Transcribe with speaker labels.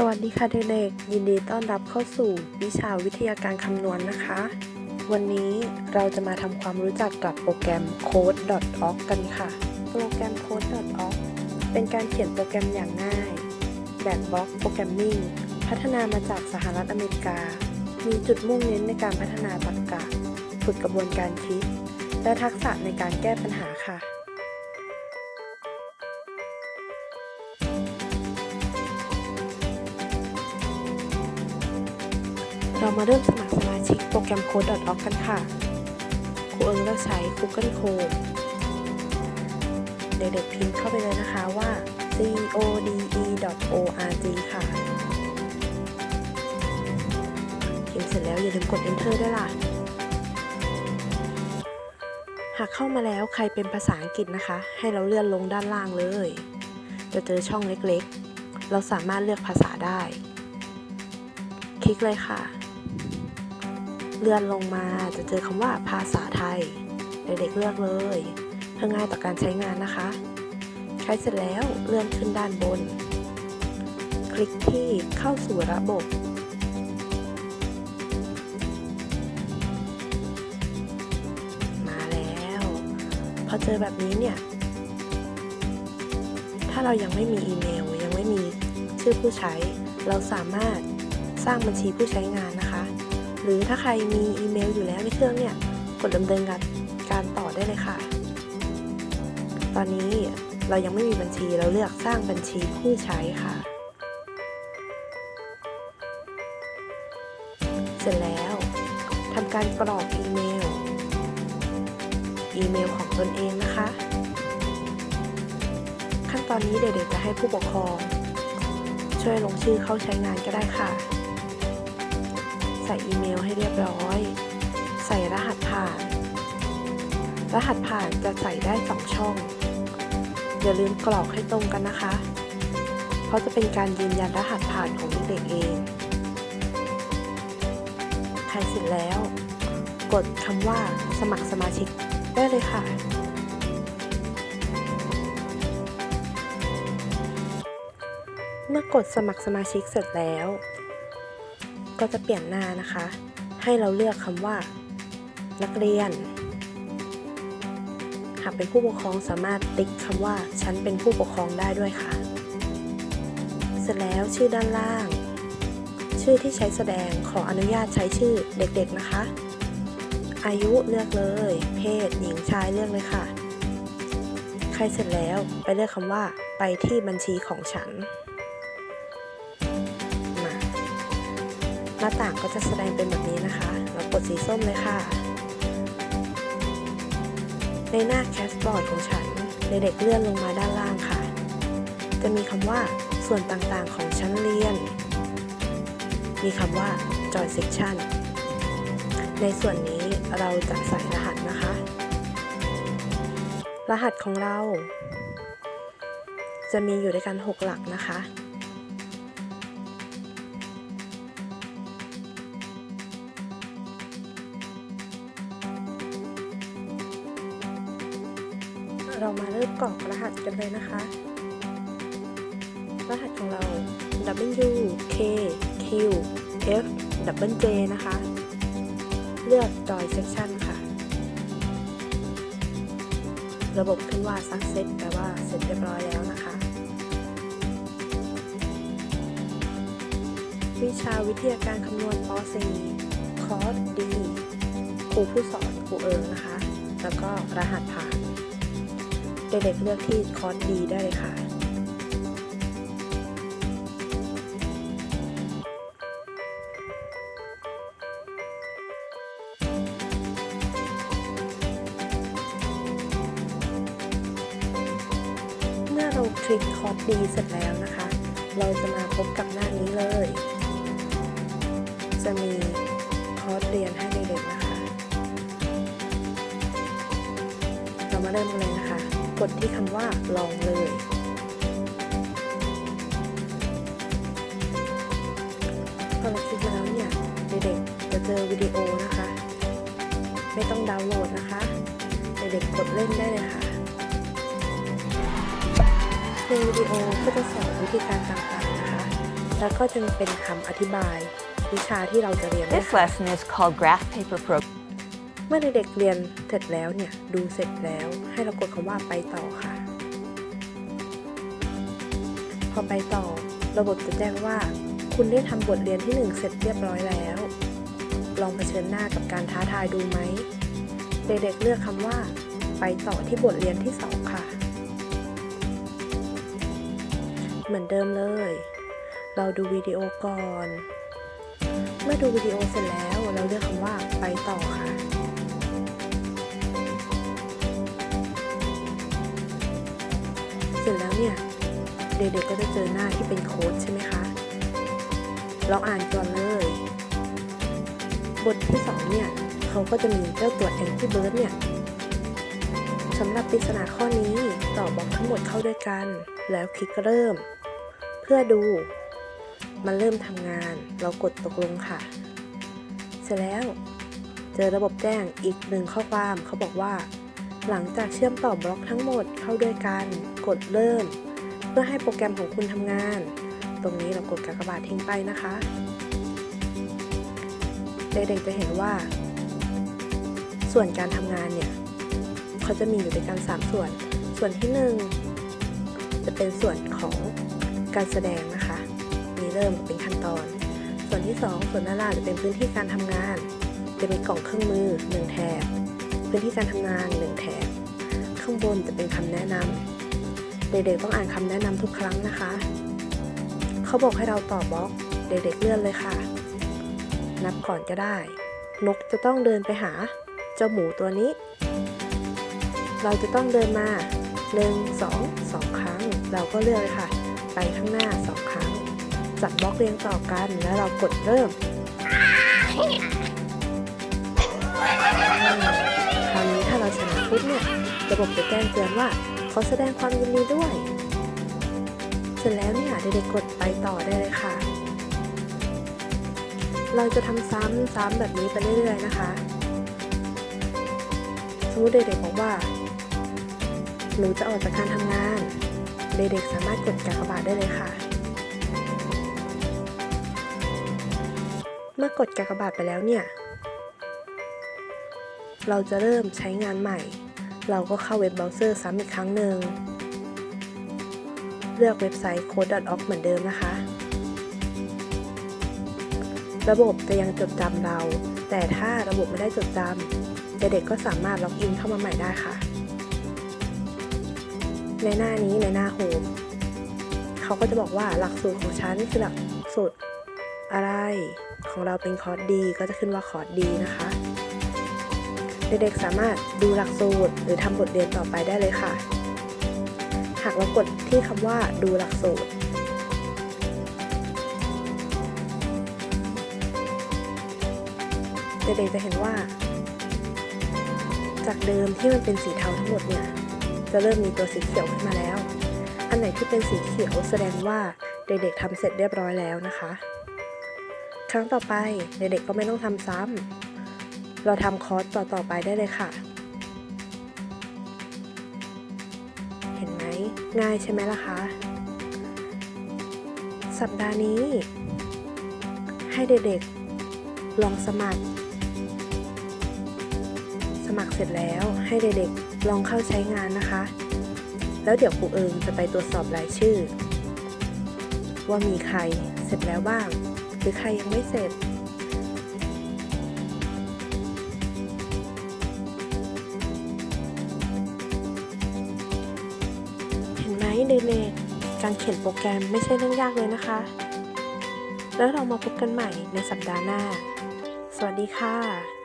Speaker 1: สวัสดีค่ะเด็กๆ ยินดีต้อนรับเข้าสู่วิชาวิทยาการคำนวณนะคะ วันนี้เราจะมาทำความรู้จักกับโปรแกรม code.org กันค่ะ โปรแกรม code.org เป็นการเขียนโปรแกรมอย่างง่าย แบบบล็อกโปรแกรมมิ่ง พัฒนามาจากสหรัฐอเมริกา มีจุดมุ่งเน้นในการพัฒนาตรรกะ ฝึกกระบวนการคิด และทักษะในการแก้ปัญหาค่ะ เรามาเริ่มสมัครสมาชิกโปรแกรม code.org กันค่ะ ครูเอิงเลือกใช้ Google Chrome เด็กๆพิมพ์เข้าไปเลยนะคะว่า code.org ค่ะ พิมพ์เสร็จแล้วอย่าลืมกด enter ด้วยล่ะ หากเข้ามาแล้วใครเป็นภาษาอังกฤษนะคะ ให้เราเลื่อนลงด้านล่างเลย จะเจอช่องเล็กๆ เราสามารถเลือกภาษาได้ คลิกเลยค่ะ เลื่อนลงมาจะเจอคำว่าภาษาไทย เด็กๆเลือกเลย เพื่อง่ายต่อการใช้งานนะคะ ใช้เสร็จแล้วเลื่อนขึ้นด้านบน คลิกที่เข้าสู่ระบบมาแล้วพอเจอแบบนี้เนี่ย ถ้าเรายังไม่มีอีเมล ยังไม่มีชื่อผู้ใช้ เราสามารถสร้างบัญชีผู้ใช้งานนะคะ หรือถ้าใครมีอีเมลอยู่แล้วในเครื่องเนี่ย กดดำเนินการการต่อได้เลยค่ะ ตอนนี้เรายังไม่มีบัญชีเราเลือกสร้างบัญชีผู้ใช้ค่ะ เสร็จแล้วทำการกรอกอีเมล อีเมลของตนเองนะคะ ขั้นตอนนี้เด็กๆจะให้ผู้ปกครอง ช่วยลงชื่อเข้าใช้งานก็ได้ค่ะ ใส่อีเมลให้เรียบร้อย ใส่รหัสผ่าน รหัสผ่านจะใส่ได้2ช่อง อย่าลืมกรอกให้ตรงกันนะคะ เพราะจะเป็นการยืนยันรหัสผ่านของเด็กๆเองใครเสร็จแล้ว กดคำว่าสมัครสมาชิกได้เลยค่ะเมื่อกดสมัครสมาชิกเสร็จแล้ว ก็จะเปลี่ยนหน้านะคะ ให้เราเลือกคำว่า นักเรียน หากเป็นผู้ปกครองสามารถติ๊กคำว่า ฉันเป็นผู้ปกครองได้ด้วยค่ะ เสร็จแล้วชื่อด้านล่าง ชื่อที่ใช้แสดงขออนุญาตใช้ชื่อเด็กๆนะคะ อายุเลือกเลย เพศ หญิงชายเลือกเลยค่ะ ใครเสร็จแล้วไปเลือกคำว่า ไปที่บัญชีของฉัน หน้าต่างก็จะแสดงเป็นแบบนี้นะคะเรากดสีส้มเลยค่ะ ในหน้าแคสบอร์ดของฉันเด็กเลื่อนลงมาด้านล่างค่ะ จะมีคำว่าส่วนต่างๆของชั้นเรียน มีคำว่า Joy Section ในส่วนนี้เราจะใส่รหัสนะคะ รหัสของเรา จะมีอยู่ด้วยกัน 6 หลักนะคะ มาเริ่มกรอกรหัสกันเลยนะคะ รหัสของเรา W K Q F W J นะคะ เลือก Joy Section ค่ะ ระบบขึ้นว่า Success แปลว่าเสร็จเรียบร้อยแล้วนะคะ วิชาวิทยาการคำนวณป .4 คอร์สดีครูผู้สอนครูเอิงนะคะ แล้วก็รหัสผ่าน เด็กๆเลือกที่คอร์สดีได้เลยค่ะ เมื่อเราคลิกคอร์สดีเสร็จแล้วนะคะ เราจะมาพบกับหน้านี้เลย จะมีคอร์สเรียนให้เด็กๆนะคะ เรามาเริ่มกันเลยนะคะ กดที่คำว่าลองเลย พอเราคลิกมาแล้วเนี่ยเด็กๆจะเจอวิดีโอนะคะ ไม่ต้องดาวน์โหลดนะคะ เด็กๆกดเล่นได้เลยค่ะในวิดีโอก็จะสอนวิธีการต่างๆนะคะ แล้วก็จะเป็นคำอธิบายวิชาที่เราจะเรียน
Speaker 2: This lesson is called Graph Paper Program.
Speaker 1: เมื่อเด็กๆเรียนเสร็จแล้วเนี่ยดูเสร็จแล้วให้เรากดคำว่าไปต่อค่ะ พอไปต่อระบบจะแจ้งว่า คุณได้ทำบทเรียนที่ 1 เสร็จเรียบร้อยแล้ว ลองเผชิญหน้ากับการท้าทายดูไหม เด็กๆเลือกคำว่า ไปต่อที่บทเรียนที่ 2 ค่ะ เหมือนเดิมเลย เราดูวิดีโอก่อน เมื่อดูวิดีโอเสร็จแล้วเราเลือกคำว่าไปต่อค่ะ เนี่ย เด็กๆก็จะเจอหน้าที่เป็นโค้ดใช่ไหมคะ เราอ่านก่อนเลย บทที่สองเนี่ยเขาก็จะมีเจ้าตัว Angry Bird เนี่ยสำหรับปริศนาข้อนี้ตอบบล็อกทั้งหมดเข้าด้วยกัน แล้วคลิกเริ่ม เพื่อดู มันเริ่มทำงาน เรากดตกลงค่ะ เสร็จแล้ว เจอระบบแจ้งอีกหนึ่งข้อความเขาบอกว่า หลังจากเชื่อมต่อบล็อกทั้งหมดเข้าด้วยกัน กดเริ่ม เพื่อให้โปรแกรมของคุณทำงาน ตรงนี้เรากดกากบาททิ้งไปนะคะ เด็กๆจะเห็นว่า ส่วนการทำงานเนี่ย เขาจะมีอยู่ด้วยกัน 3 ส่วน ส่วนที่ 1 จะเป็นส่วนของการแสดงนะคะ มีเริ่มเป็นขั้นตอน ส่วนที่ 2 ส่วนด้านล่างจะเป็นพื้นที่การทำงาน จะมีกล่องเครื่องมือ1แถบ พื้นที่การทำงาน 1 แถบ ข้างบนจะเป็นคำแนะนำเด็กๆต้องอ่านคำแนะนำทุกครั้งนะคะ เขาบอกให้เราต่อบล็อก เด็กๆเลื่อนเลยค่ะ นับก่อนก็ได้ นกจะต้องเดินไปหา เจ้าหมูตัวนี้ เราจะต้องเดินมา 1 2 2 ครั้ง เราก็เลือกเลยค่ะ ไปข้างหน้า 2 ครั้ง จัดบล็อกเรียงต่อกันแล้วเรากดเริ่มคร ปุ๊บเนี่ยระบบจะแจ้งเตือนว่าเขาแสดงความยินดีด้วย เสร็จแล้วเนี่ยเด็กๆกดไปต่อได้เลยค่ะ เราจะทำซ้ำซ้ำแบบนี้ไปเรื่อยๆนะคะ สมมติเด็กๆบอกว่าหนูจะออกจากการทำงาน เด็กๆสามารถกดกากบาทได้เลยค่ะ เมื่อกดกากบาทไปแล้วเนี่ย เราจะเริ่มใช้งานใหม่ เราก็เข้าเว็บเบราว์เซอร์ซ้ำอีกครั้งหนึ่ง เลือกเว็บไซต์ code.org เหมือนเดิมนะคะ ระบบจะยังจดจำเรา แต่ถ้าระบบไม่ได้จดจำเด็กๆก็สามารถล็อกอินเข้ามาใหม่ได้ค่ะ ในหน้านี้ในหน้าโฮมเขาก็จะบอกว่าหลักสูตรของฉันคือหลักสูตรอะไร ของเราเป็นคอร์สดีก็จะขึ้นว่าคอร์สดีนะคะ เด็กๆสามารถดูหลักสูตรหรือทำบทเรียนต่อไปได้เลยค่ะ หากเรากดที่คำว่าดูหลักสูตร เด็กๆจะเห็นว่า จากเดิมที่มันเป็นสีเทาทั้งหมดเนี่ย จะเริ่มมีตัวสีเขียวขึ้นมาแล้ว อันไหนที่เป็นสีเขียวแสดงว่าเด็กๆทำเสร็จเรียบร้อยแล้วนะคะ ครั้งต่อไปเด็กๆก็ไม่ต้องทำซ้ำ เราทำคอร์สต่อๆไปได้เลยค่ะ เห็นไหมง่ายใช่ไหมล่ะคะ สัปดาห์นี้ ให้เด็กๆลองสมัคร สมัครเสร็จแล้วให้เด็กๆลองเข้าใช้งานนะคะ แล้วเดี๋ยวครูเอิงจะไปตรวจสอบรายชื่อ ว่ามีใครเสร็จแล้วบ้าง หรือใครยังไม่เสร็จ เห็นเลกการเขียนโปรแกรมไม่ใช่เรื่องยากเลยนะคะ แล้วเรามาพบกันใหม่ในสัปดาห์หน้า สวัสดีค่ะ